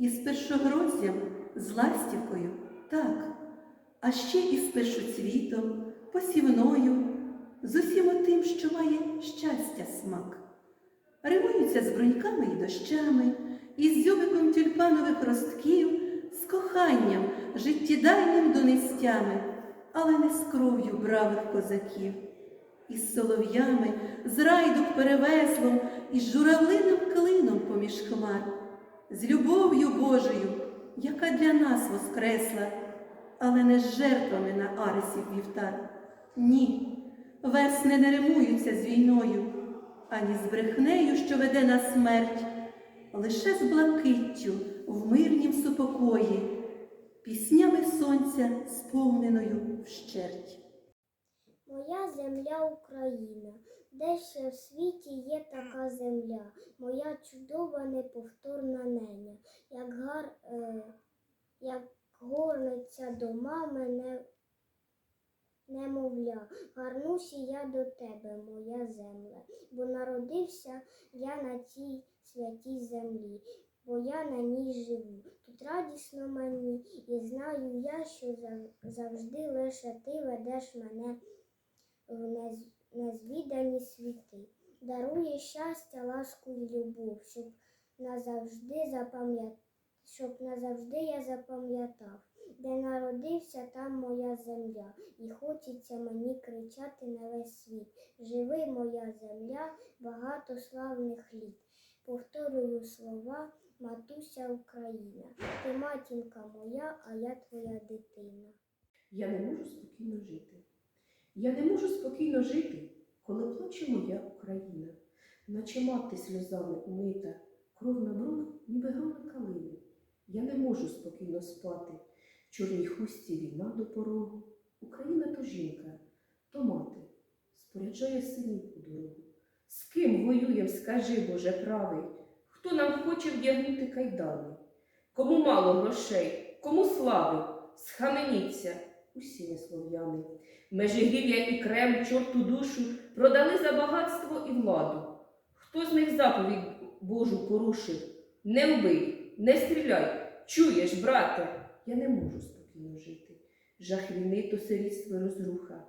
із першогроздям, з ластівкою, так, а ще із першоцвітом, посівною, з усім тим, що має щастя смак. Римуються з бруньками і дощами, із дзьобиком тюльпанових ростків, з коханням, життєдайним донестями, але не з кров'ю бравих козаків, із солов'ями, з райдук перевеслом, із журавлиним клином поміж хмар, з любов'ю Божою, яка для нас воскресла, але не з жертвами на Арисів вівтар. Ні, весни не римуються з війною, ані з брехнею, що веде на смерть, лише з блакиттю в мирнім супокої, піснями сонця сповненою вщерть. Моя земля Україна, де ще в світі є така земля, моя чудова неповторна неня, як гар, е, як горниця до мами не, немовля, гарнуся я до тебе, моя земля, бо народився я на цій святій землі, бо я на ній живу. Тут радісно мені, і знаю я, що завжди лише ти ведеш мене незвідані світи, дарує щастя, ласку і любов, щоб назавжди запам'ят... щоб назавжди я запам'ятав, де народився там моя земля, і хочеться мені кричати на весь світ. Живи, моя земля, багато славних літ. Повторюю слова, матуся Україна, ти матінка моя, а я твоя дитина. Я не можу спокійно жити. Я не можу спокійно жити, коли плаче моя Україна, наче мати сльозами умита, кров на бров, ніби грони калини. Я не можу спокійно спати. В чорній хусті війна до порогу. Україна то жінка, то мати, споряджає синів у дорогу. З ким воюєм, скажи, Боже правий, хто нам хоче вдягнути кайдани? Кому мало грошей, кому слави, схаменіться, усі ми слов'яни. Межигір'я і крем, чорту душу продали за багатство і владу. Хто з них заповідь Божу порушив? Не вбий, не стріляй, чуєш, брате? Я не можу спокійно жити. Жах війни то сирітство розруха.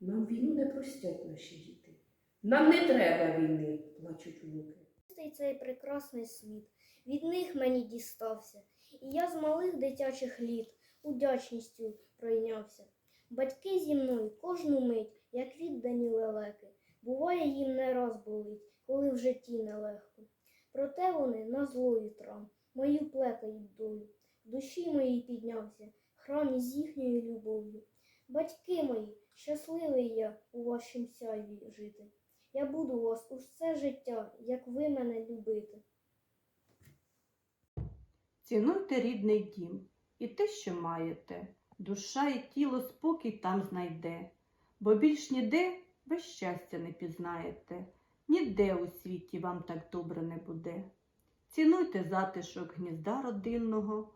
Нам війну не простять наші діти. Нам не треба війни, плачуть внуки. Цей прекрасний світ, від них мені дістався, і я з малих дитячих літ удячністю пройнявся. Батьки зі мною кожну мить, як віддані лелеки, буває їм не раз болить, коли в житті нелегко. Проте вони на зло вітрам, мою плекають долю, душі моїй піднявся храм із їхньою любов'ю. Батьки мої, щасливий я у вашім сяйві жити. Я буду вас усе життя, як ви мене любите. Цінуйте рідний дім і те, що маєте, душа і тіло спокій там знайде, бо більш ніде ви щастя не пізнаєте, ніде у світі вам так добре не буде. Цінуйте затишок гнізда родинного,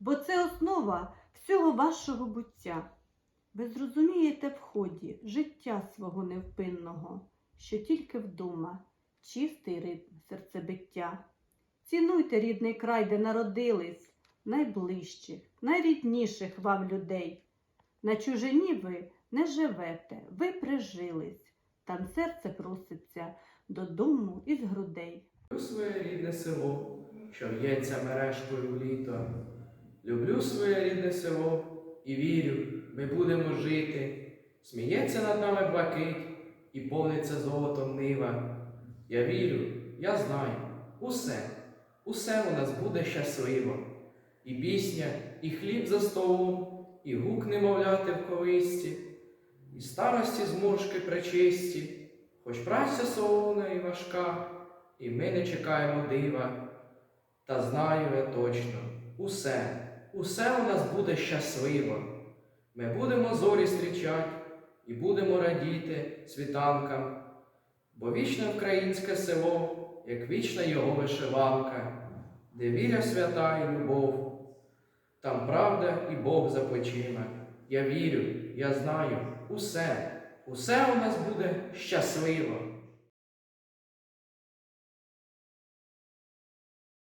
бо це основа всього вашого буття. Ви зрозумієте в ході життя свого невпинного, що тільки вдома чистий ритм серцебиття. Цінуйте рідний край, де народились, найближчих, найрідніших вам людей. На чужині ви не живете, ви прижились, там серце проситься додому із грудей. Люблю своє рідне село, що в'ється мережкою літо. Люблю своє рідне село і вірю, ми будемо жити. Сміється над нами блакить і повниться золотом нива. Я вірю, я знаю, усе, усе у нас буде щасливо. І пісня, і хліб за столом, і гук немовляти в колисці, і старості зморшки пречисті, хоч праця солона і важка. І ми не чекаємо дива. Та знаю я точно, усе, усе у нас буде щасливо. Ми будемо зорі зустрічати і будемо радіти світанкам, бо вічне українське село, як вічна його вишиванка, де віря свята і любов, там правда і Бог за плечима. Я вірю, я знаю, усе, усе у нас буде щасливо.